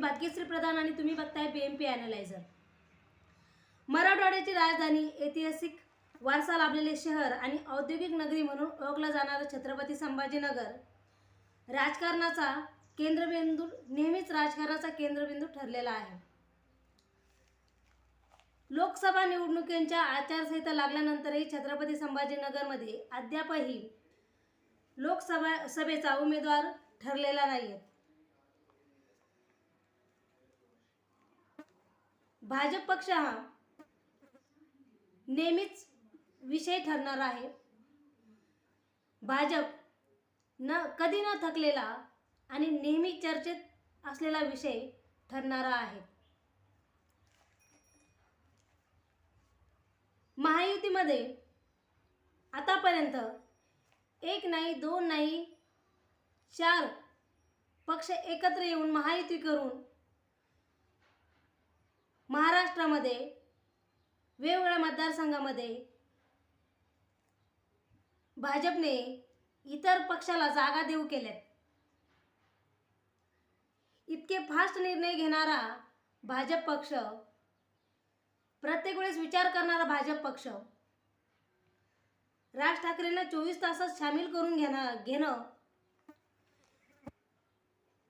भाग्यश्री प्रधान आणि तुम्ही बघताय बी एम पी ॲनालायझर मराठवाड्याची राजधानी ऐतिहासिक वारसा लाभलेले शहर आणि औद्योगिक नगरी म्हणून ओळखलं जाणारं छत्रपती संभाजीनगर राजकारणाचा केंद्रबिंदू नेहमीच राजकारणाचा केंद्रबिंदू ठरलेला आहे. लोकसभा निवडणुकींच्या आचारसंहिता लागल्यानंतरही छत्रपती संभाजीनगरमध्ये अद्यापही लोकसभा सभेचा उमेदवार ठरलेला नाही आहे भाजप पक्ष हा नेहमीच विषय ठरणार आहे. भाजप न कधी न थकलेला आणि नेहमी चर्चेत असलेला विषय ठरणारा आहे. महायुतीमध्ये आतापर्यंत एक नाही दोन नाही चार पक्ष एकत्र येऊन महायुती करून महाराष्ट्रामध्ये वेगवेगळ्या मतदारसंघामध्ये भाजपने इतर पक्षाला जागा देऊ केल्यात. इतके फास्ट निर्णय घेणारा भाजप पक्ष प्रत्येक वेळेस विचार करणारा भाजप पक्ष राज ठाकरेंना चोवीस तासात सामील करून घेणं घेणं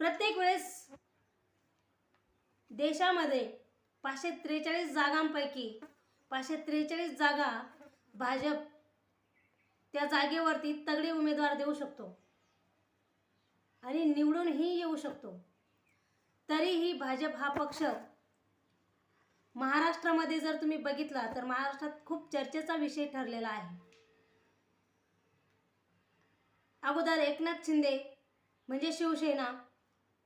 प्रत्येक वेळेस देशामध्ये पाचशे त्रेचाळीस जागांपैकी पाचशे त्रेचाळीस जागा भाजप त्या जागेवरती तगडे उमेदवार देऊ शकतो. आणि निवडूनही येऊ शकतो. तरीही भाजप हा पक्ष महाराष्ट्रामध्ये जर तुम्ही बघितला तर महाराष्ट्रात खूप चर्चेचा विषय ठरलेला आहे. अगोदर एकनाथ शिंदे म्हणजे शिवसेना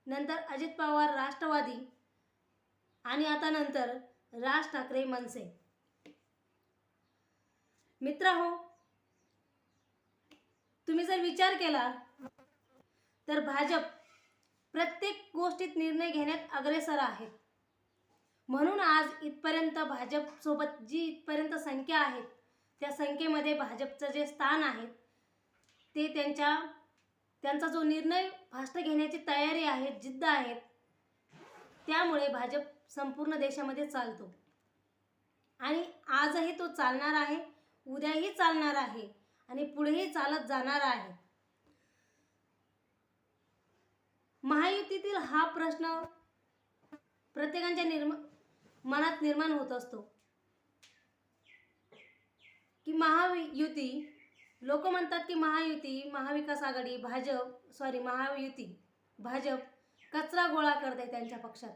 नंतर अजित पवार राष्ट्रवादी आणि आता नंतर राज ठाकरे मनसे. मित्र हो तुम्ही जर विचार केला तर भाजप प्रत्येक गोष्टीत निर्णय घेण्यात अग्रेसर आहे. म्हणून आज इथपर्यंत भाजपसोबत जी इथपर्यंत संख्या आहेत त्या संख्येमध्ये भाजपचं जे स्थान आहे ते त्यांच्या त्यांचा जो निर्णय फास्ट घेण्याची तयारी आहे जिद्द आहेत त्यामुळे भाजप संपूर्ण देशामध्ये चालतो. आणि आजही तो चालणार आहे उद्याही चालणार आहे आणि पुढेही चालत जाणार आहे. महायुतीतील हा प्रश्न प्रत्येकांच्या निर्म मनात निर्माण होत असतो. की महायुती लोक म्हणतात की महायुती महाविकास आघाडी भाजप सॉरी महायुती भाजप कचरा गोळा करते त्यांच्या पक्षात.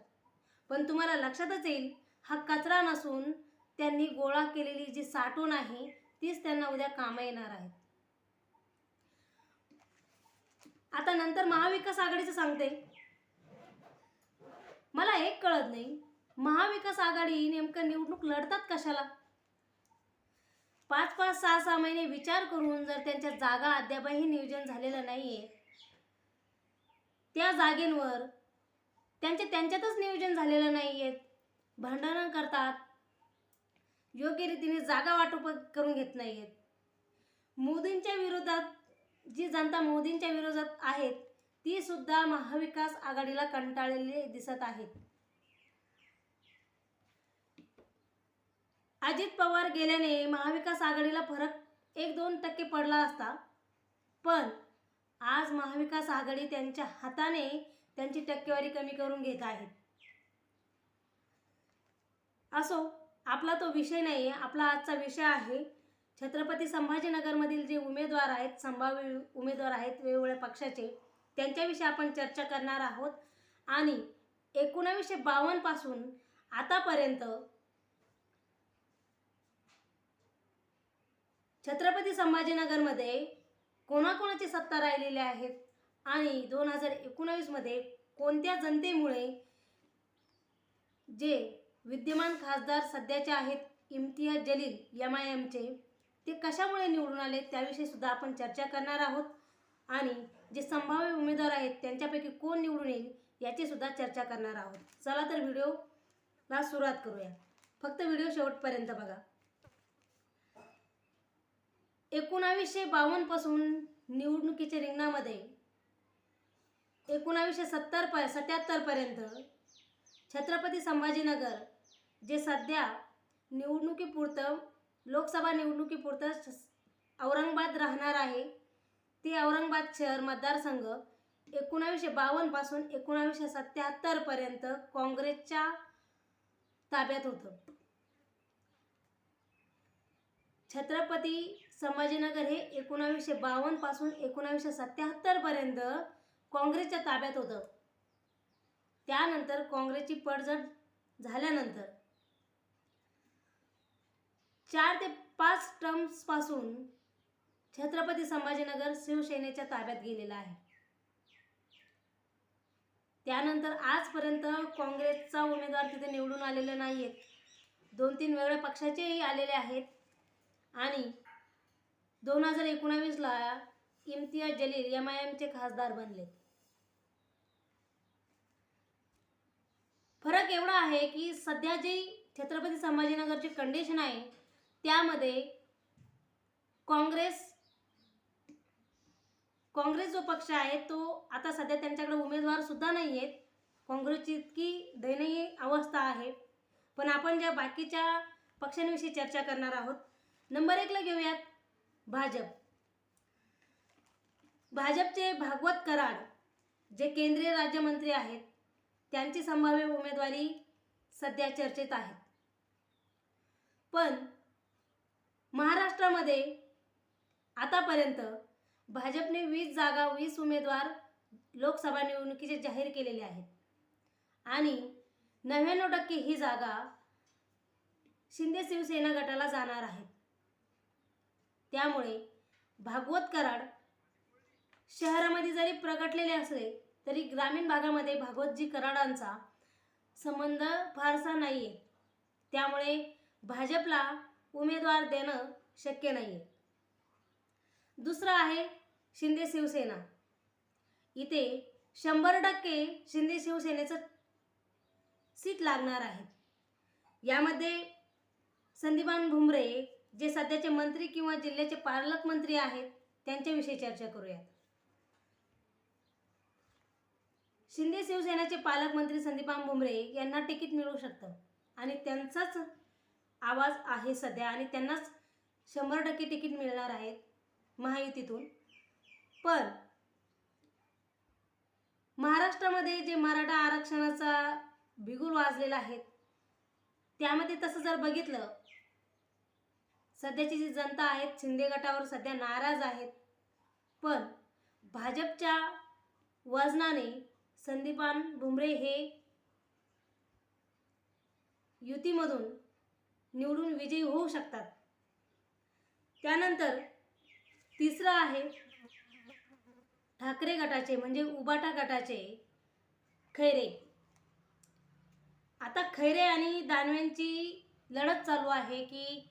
पण तुम्हाला लक्षातच येईल हा कचरा नसून त्यांनी गोळा केलेली जी साठवण आहे तीच त्यांना उद्या कामं येणार आहेत. आता नंतर महाविकास आघाडीचं सांगते. मला एक कळत नाही महाविकास आघाडी नेमकं निवडणूक लढतात कशाला? पाच पाच सहा सहा महिने विचार करून जर त्यांच्या जागा अद्यापही नियोजन झालेलं नाहीये त्या जागेंवर त्यांचे त्यांच्यातच नियोजन झालेलं नाही आहेत भांडणं करतात. योग्य रीतीने जागा वाटप करून घेत नाही आहेत मोदींच्या विरोधात जी जनता मोदींच्या विरोधात आहेत ती सुद्धा महाविकास आघाडीला कंटाळलेली दिसत आहेत. अजित पवार गेल्याने महाविकास आघाडीला फरक एक दोन टक्के पडला असता. पण आज महाविकास आघाडी त्यांच्या हाताने त्यांची टक्केवारी कमी करून घेत आहेत. असो आपला तो विषय नाही आहे आपला आजचा विषय आहे छत्रपती संभाजीनगरमधील जे उमेदवार आहेत संभाव्य उमेदवार आहेत वेगवेगळ्या पक्षाचे त्यांच्याविषयी आपण चर्चा करणार आहोत. आणि एकोणावीसशे बावन्नपासून आतापर्यंत छत्रपती संभाजीनगरमध्ये कोणाकोणाची सत्ता राहिलेली आहेत आणि दोन हजार एकोणावीसमध्ये कोणत्या जनतेमुळे जे विद्यमान खासदार सध्याचे आहेत इम्तियाज जलील एम आय एमचे ते कशामुळे निवडून आले? त्याविषयी सुद्धा आपण चर्चा करणार आहोत. आणि जे संभाव्य उमेदवार आहेत त्यांच्यापैकी कोण निवडून येईल याची सुद्धा चर्चा करणार आहोत. चला तर व्हिडिओला सुरुवात करूया. फक्त व्हिडिओ शेवटपर्यंत बघा. एकोणावीसशे बावन्नपासून निवडणुकीच्या रिंगणामध्ये एकोणावीसशे सत्तर प सत्याहत्तरपर्यंत छत्रपती संभाजीनगर जे सध्या निवडणुकीपुरतं लोकसभा निवडणुकीपुरतं औरंगाबाद राहणार आहे ते औरंगाबाद शहर मतदारसंघ एकोणावीसशे बावन्नपासून एकोणावीसशे सत्याहत्तरपर्यंत काँग्रेसच्या ताब्यात होतं. छत्रपती संभाजीनगर हे एकोणावीसशे बावन्नपासून एकोणावीसशे सत्याहत्तरपर्यंत काँग्रेसच्या ताब्यात होतं. त्यानंतर काँग्रेसची पडझड झाल्यानंतर चार ते पाच टर्म्सपासून छत्रपती संभाजीनगर शिवसेनेच्या ताब्यात गेलेला आहे. त्यानंतर आजपर्यंत काँग्रेसचा उमेदवार तिथे निवडून आलेले नाही आहेत दोन तीन वेगळ्या पक्षाचेही आलेले आहेत. आणि दोन हजार एकोणावीसला इम्तियाज जलील एम आय एमचे खासदार बनले फरक एवढा आहे की सध्या जी छत्रपती संभाजीनगरची कंडिशन आहे त्यामध्ये काँग्रेस काँग्रेस जो पक्ष आहे तो आता सध्या त्यांच्याकडे उमेदवारसुद्धा नाही आहेत काँग्रेसची इतकी दयनीय अवस्था आहे. पण आपण ज्या बाकीच्या पक्षांविषयी चर्चा करणार आहोत नंबर एकला घेऊयात भाजप. भाजपचे भागवत कराड जे केंद्रीय राज्यमंत्री आहेत त्यांची संभाव्य उमेदवारी सध्या चर्चेत आहे पण महाराष्ट्रामध्ये आतापर्यंत भाजपने वीस जागा वीस उमेदवार लोकसभा निवडणुकीचे जाहीर केलेले आहेत. आणि नव्याण्णव टक्के ही जागा शिंदे शिवसेना गटाला जाणार आहेत. त्यामुळे भागवत कराड शहरामध्ये जरी प्रगटलेले असले तरी ग्रामीण भागामध्ये भागवतजी कराडांचा संबंध फारसा नाही आहे त्यामुळे भाजपला उमेदवार देणं शक्य नाही आहे दुसरं आहे शिंदे शिवसेना. इथे शंभर टक्के शिंदे शिवसेनेचं सीट लागणार आहे. यामध्ये संदीपान भुमरे जे सध्याचे मंत्री किंवा जिल्ह्याचे पालकमंत्री आहेत त्यांच्याविषयी चर्चा करूयात. शिंदे शिवसेनेचे पालकमंत्री संदीपान भुमरे यांना तिकीट मिळू शकतं. आणि त्यांचाच आवाज आहे सध्या आणि त्यांनाच शंभर टक्के तिकीट मिळणार आहेत महायुतीतून. पण महाराष्ट्रामध्ये जे मराठा आरक्षणाचा बिगुल वाजलेला आहे त्यामध्ये तसं जर बघितलं सध्याची जी जनता आहेत शिंदे गटावर सध्या नाराज आहेत. पण भाजपच्या वजनाने संदीपान भुमरे हे युतीमधून निवडून विजयी होऊ शकतात. त्यानंतर तिसरं आहे ठाकरे गटाचे म्हणजे उबाटा गटाचे खैरे. आता खैरे आणि दानवेंची लढत चालू आहे की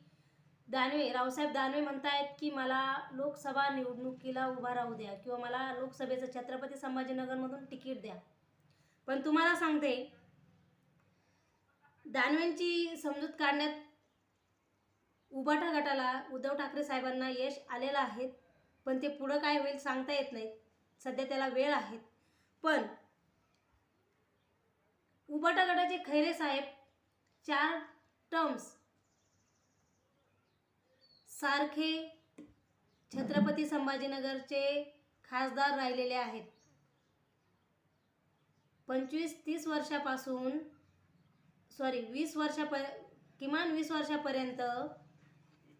दानवे रावसाहेब दानवे म्हणतायत की मला लोकसभा निवडणुकीला उभा राहू द्या किंवा मला लोकसभेचं छत्रपती संभाजीनगरमधून तिकीट द्या. पण तुम्हाला सांगते दानवेंची समजूत काढण्यात उबाटा गटाला उद्धव ठाकरे साहेबांना यश आलेलं आहे पण ते पुढं काय होईल सांगता येत नाही. सध्या त्याला वेळ आहे. पण उबाटा गटाचे खैरे साहेब चार टर्म्स सारखे छत्रपती संभाजीनगरचे खासदार राहिलेले आहेत. पंचवीस तीस वर्षापासून सॉरी वीस वर्षापर किमान वीस वर्षापर्यंत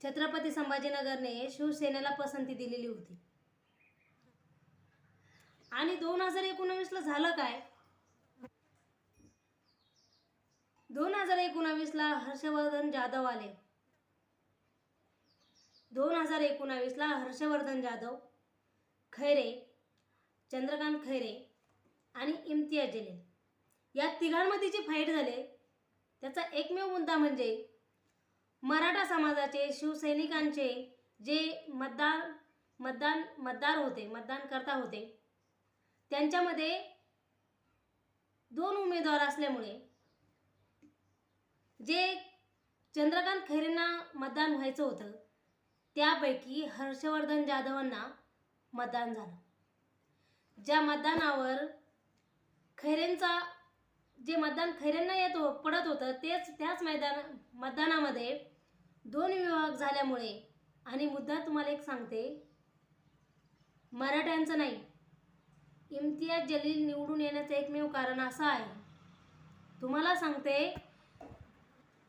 छत्रपती संभाजीनगरने शिवसेनेला पसंती दिलेली होती. आणि दोन हजार एकोणावीसला झालं काय? दोन हजार एकोणावीसला हर्षवर्धन जाधव आले. दोन हजार एकोणावीसला हर्षवर्धन जाधव खैरे चंद्रकांत खैरे आणि इम्तियाज जलील. या तिघांमध्ये जे फाईट झाले त्याचा एकमेव मुद्दा म्हणजे मराठा समाजाचे शिवसैनिकांचे जे मतदार मतदान मतदार होते मतदान करता होते त्यांच्यामध्ये दोन उमेदवार असल्यामुळे जे चंद्रकांत खैरेंना मतदान व्हायचं होतं त्यापैकी हर्षवर्धन जाधवांना मतदान झालं. ज्या मतदानावर खैरेंचा जे मतदान खैरेंना येत हो पडत होतं तेच त्याच मैदान मतदानामध्ये दोन विभाग झाल्यामुळे आणि मुद्दा तुम्हाला एक सांगते. मराठ्यांचं नाही. इम्तियाज जलील निवडून येण्याचं एकमेव कारण असं आहे. तुम्हाला सांगते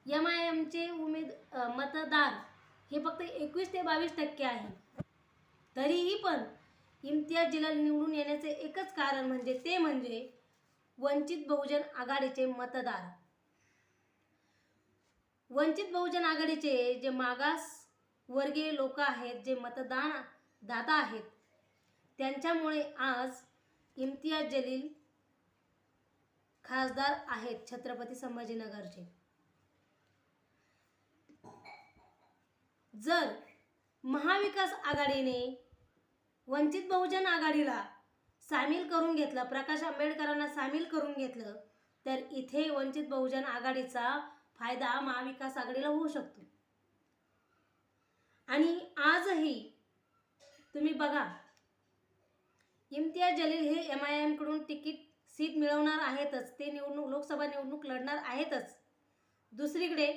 एम आय एमचे उमेद मतदार हे फक्त एकवीस ते बावीस टक्के आहे. तरीही पण इम्तियाज जलील निवडून येण्याचे एकच कारण म्हणजे ते म्हणजे वंचित बहुजन आघाडीचे मतदार. वंचित बहुजन आघाडीचे जे मागास वर्गीय लोक आहेत जे मतदान दाता आहेत त्यांच्यामुळे आज इम्तियाज जलील खासदार आहेत छत्रपती संभाजीनगरचे. जर महाविकास आघाडीने वंचित बहुजन आघाडीला सामील करून घेतलं प्रकाश आंबेडकरांना सामील करून घेतलं तर इथे वंचित बहुजन आघाडीचा फायदा महाविकास आघाडीला होऊ शकतो. आणि आजही तुम्ही बघा इम्तियाज जलील हे एम आय एमकडून तिकीट सीट मिळवणार आहेतच ते निवडणूक लोकसभा निवडणूक लढणार आहेतच. दुसरीकडे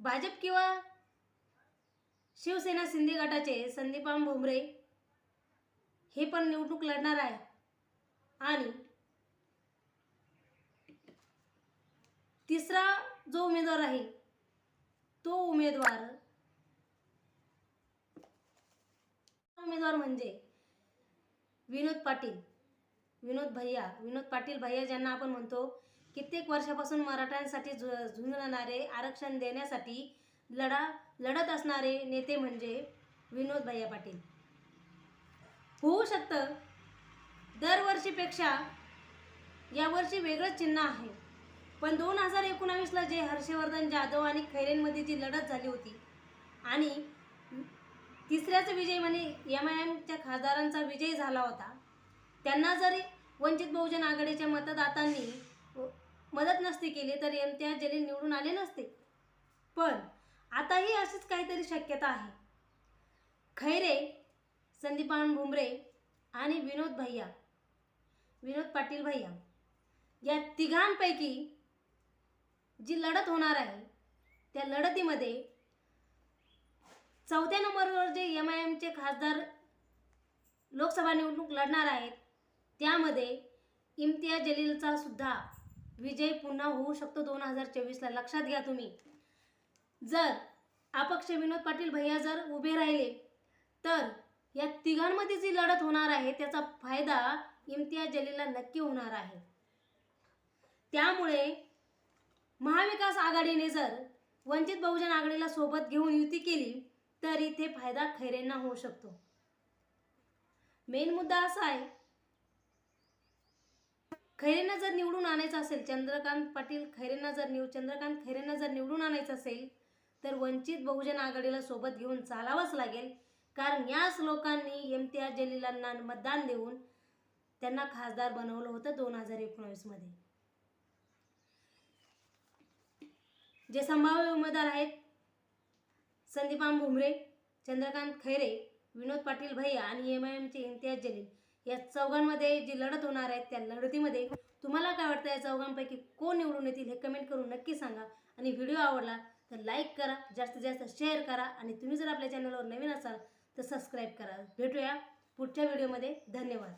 भाजप किंवा शिवसेना शिंदे गटाचे संदीपान भुमरे हे पण निवडणूक लढणार आहे. आणि तिसरा जो उमेदवार राहील तो उमेदवार उमेदवार म्हणजे विनोद पाटील. विनोद भैया विनोद पाटील भैया ज्यांना आपण म्हणतो कित्येक वर्षापासून मराठ्यांसाठी झुंजणारे आरक्षण देण्यासाठी लढा लढत असणारे नेते म्हणजे विनोद भैया पाटील. होऊ शकतं. दरवर्षीपेक्षा यावर्षी वेगळंच चिन्ह आहे. पण दोन हजार एकोणावीसला जे हर्षवर्धन जाधव आणि खैरेंमध्ये जी लढत झाली होती आणि तिसऱ्याच विजय म्हणजे एम आय एमच्या खासदारांचा विजय झाला होता त्यांना जरी वंचित बहुजन आघाडीच्या मतदातांनी मदत नसती केली तर इम्तियाज जलील निवडून आले नसते. पण आताही अशीच काहीतरी शक्यता आहे. खैरे संदीपान भुमरे आणि विनोद भैया विनोद पाटील भैया या तिघांपैकी जी लढत होणार आहे त्या लढतीमध्ये चौथ्या नंबरवर जे एम आय एमचे खासदार लोकसभा निवडणूक लढणार आहेत त्यामध्ये इम्तियाज जलीलचा सुद्धा विजय पुन्हा होऊ शकतो दोन हजार चोवीसला. लक्षात घ्या तुम्ही. जर अपक्ष विनोद पाटील भैया जर उभे राहिले तर या तिघांमध्ये जी लढत होणार आहे त्याचा फायदा इम्तियाज जलीलला नक्की होणार आहे. त्यामुळे महाविकास आघाडीने जर वंचित बहुजन आघाडीला सोबत घेऊन युती केली तर इथे फायदा खैरेंना होऊ शकतो. मेन मुद्दा असा आहे खैरेंना जर निवडून आणायचं असेल चंद्रकांत पाटील खैरेंना जर निव चंद्रकांत खैरेंना जर निवडून आणायचं असेल तर वंचित बहुजन आघाडीला सोबत घेऊन चालावंच लागेल. कारण याच लोकांनी इम्तियाज जलीलांना मतदान देऊन त्यांना खासदार बनवलं होतं दोन हजार एकोणावीसमध्ये जे संभाव्य उमेदवार आहेत संदीपान भुमरे चंद्रकांत खैरे विनोद पाटील भैया आणि एम आय एमचे इम्तियाज जलील या चौघांमध्ये जी लढत होणार आहेत त्या लढतीमध्ये तुम्हाला काय वाटतं? या चौघांपैकी कोण निवडून येतील हे कमेंट करून नक्की सांगा. आणि व्हिडिओ आवडला तर लाईक करा जास्तीत जास्त शेअर करा आणि तुम्ही जर आपल्या चॅनलवर नवीन असाल तर सबस्क्राईब करा. भेटूया पुढच्या व्हिडिओमध्ये धन्यवाद.